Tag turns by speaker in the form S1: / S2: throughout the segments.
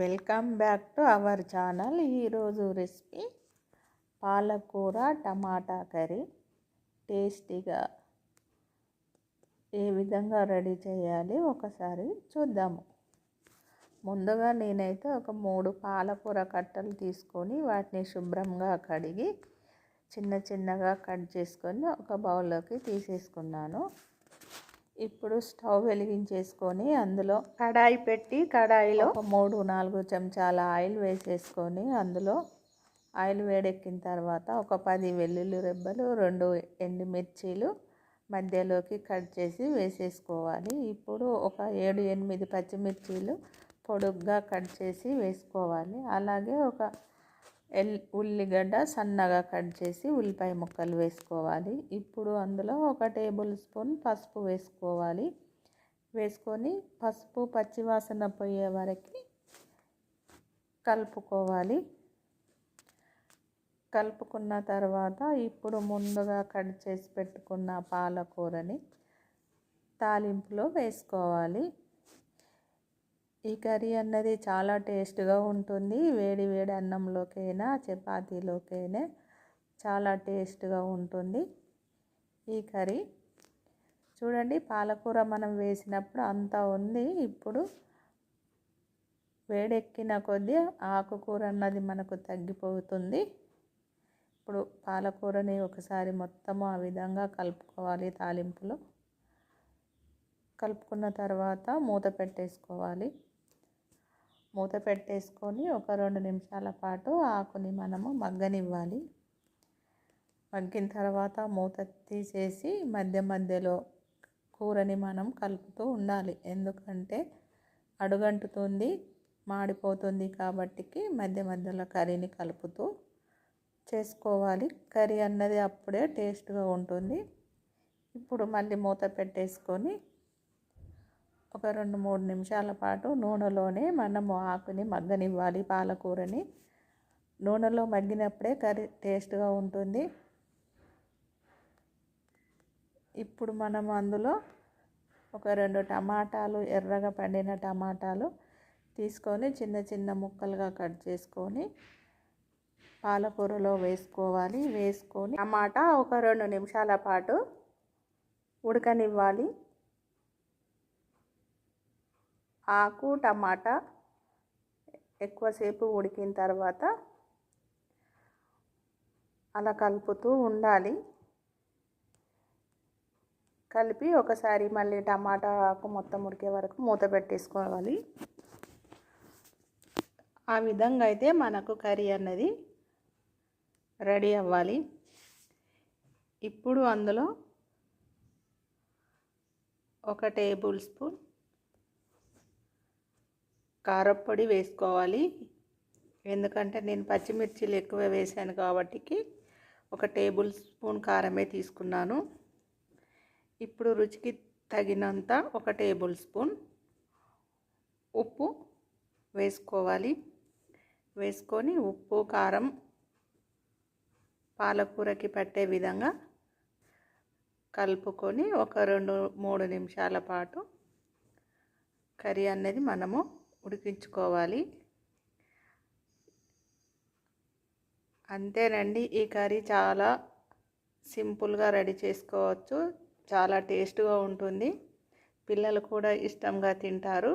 S1: Welcome back to our channel. ఈరోజు recipe పాలకూర tomato curry. టేస్టీగా ఏ విధంగా రెడీ చేయాలి ఒకసారి చూద్దాము. ముందుగా నేనైతే ఒక మూడు పాలకూర కట్టలు తీసుకొని వాటిని శుభ్రంగా కడిగి చిన్న చిన్నగా కట్ చేసుకొని ఒక బౌల్లోకి తీసేసుకున్నాను. ఇప్పుడు స్టవ్ వెలిగించేసుకొని అందులో కడాయి పెట్టి కడాయిలో ఒక మూడు నాలుగు చెంచాల ఆయిల్ వేసేసుకొని అందులో ఆయిల్ వేడెక్కిన తర్వాత ఒక పది వెల్లుల్లి రెబ్బలు రెండు ఎండుమిర్చీలు మధ్యలోకి కట్ చేసి వేసేసుకోవాలి. ఇప్పుడు ఒక ఏడు ఎనిమిది పచ్చిమిర్చీలు పొడుగ్గా కట్ చేసి వేసుకోవాలి. అలాగే ఒక ఎల్ ఉల్లిగడ్డ సన్నగా కట్ చేసి ఉల్లిపాయ ముక్కలు వేసుకోవాలి. ఇప్పుడు అందులో ఒక టేబుల్ స్పూన్ పసుపు వేసుకోవాలి. వేసుకొని పసుపు పచ్చివాసన పోయే వరకు కలుపుకోవాలి. కలుపుకున్న తర్వాత ఇప్పుడు ముందుగా కట్ చేసి పెట్టుకున్న పాలకూరని తాలింపులో వేసుకోవాలి. ఈ కర్రీ అన్నది చాలా టేస్ట్గా ఉంటుంది. వేడి వేడి అన్నంలోకైనా చపాతీలోకైనా చాలా టేస్ట్గా ఉంటుంది ఈ కర్రీ. చూడండి పాలకూర మనం వేసినప్పుడు అంతా ఉంది. ఇప్పుడు వేడెక్కిన కొద్దీ ఆకుకూర అన్నది మనకు తగ్గిపోతుంది. ఇప్పుడు పాలకూరని ఒకసారి మొత్తము ఆ విధంగా కలుపుకోవాలి తాలింపులో. కలుపుకున్న తర్వాత మూత పెట్టేసుకోవాలి. మూత పెట్టేసుకొని ఒక రెండు నిమిషాల పాటు ఆకుని మనము మగ్గనివ్వాలి. మగ్గిన తర్వాత మూత తీసేసి మధ్య మధ్యలో కూరని మనం కలుపుతూ ఉండాలి. ఎందుకంటే అడుగంటుతుంది మాడిపోతుంది కాబట్టికి మధ్య మధ్యలో కర్రీని కలుపుతూ చేసుకోవాలి. కర్రీ అన్నది అప్పుడే టేస్ట్గా ఉంటుంది. ఇప్పుడు మళ్ళీ మూత పెట్టేసుకొని ఒక రెండు మూడు నిమిషాల పాటు నూనెలోనే మనము ఆకుని మగ్గనివ్వాలి పాలకూరని. నూనెలో మగ్గినప్పుడే కర్రీ టేస్ట్గా ఉంటుంది. ఇప్పుడు మనం అందులో ఒక రెండు టమాటాలు ఎర్రగా పండిన టమాటాలు తీసుకొని చిన్న చిన్న ముక్కలుగా కట్ చేసుకొని పాలకూరలో వేసుకోవాలి. వేసుకొని టమాటా ఒక రెండు నిమిషాల పాటు ఉడకనివ్వాలి. ఆకు టమాటా ఎక్కువసేపు ఉడికిన తర్వాత అలా కలుపుతూ ఉండాలి. కలిపి ఒకసారి మళ్ళీ టమాటా ఆకు మొత్తం ఉడికే వరకు మూత పెట్టేసుకోవాలి. ఆ విధంగా అయితే మనకు కర్రీ అన్నది రెడీ అవ్వాలి. ఇప్పుడు అందులో ఒక టేబుల్ స్పూన్ కారప్పొడి వేసుకోవాలి. ఎందుకంటే నేను పచ్చిమిర్చిలు ఎక్కువ వేసాను కాబట్టి ఒక టేబుల్ స్పూన్ కారమే తీసుకున్నాను. ఇప్పుడు రుచికి తగినంత ఒక టేబుల్ స్పూన్ ఉప్పు వేసుకోవాలి. వేసుకొని ఉప్పు కారం పాలకూరకి పట్టే విధంగా కలుపుకొని ఒక రెండు మూడు నిమిషాల పాటు కర్రీ అనేది మనము ఉడికించుకోవాలి. అంతేనండి ఈ కర్రీ చాలా సింపుల్గా రెడీ చేసుకోవచ్చు. చాలా టేస్ట్గా ఉంటుంది. పిల్లలు కూడా ఇష్టంగా తింటారు.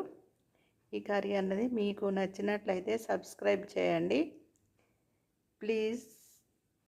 S1: ఈ కర్రీ అన్నది మీకు నచ్చినట్లయితే సబ్స్క్రైబ్ చేయండి. ప్లీజ్.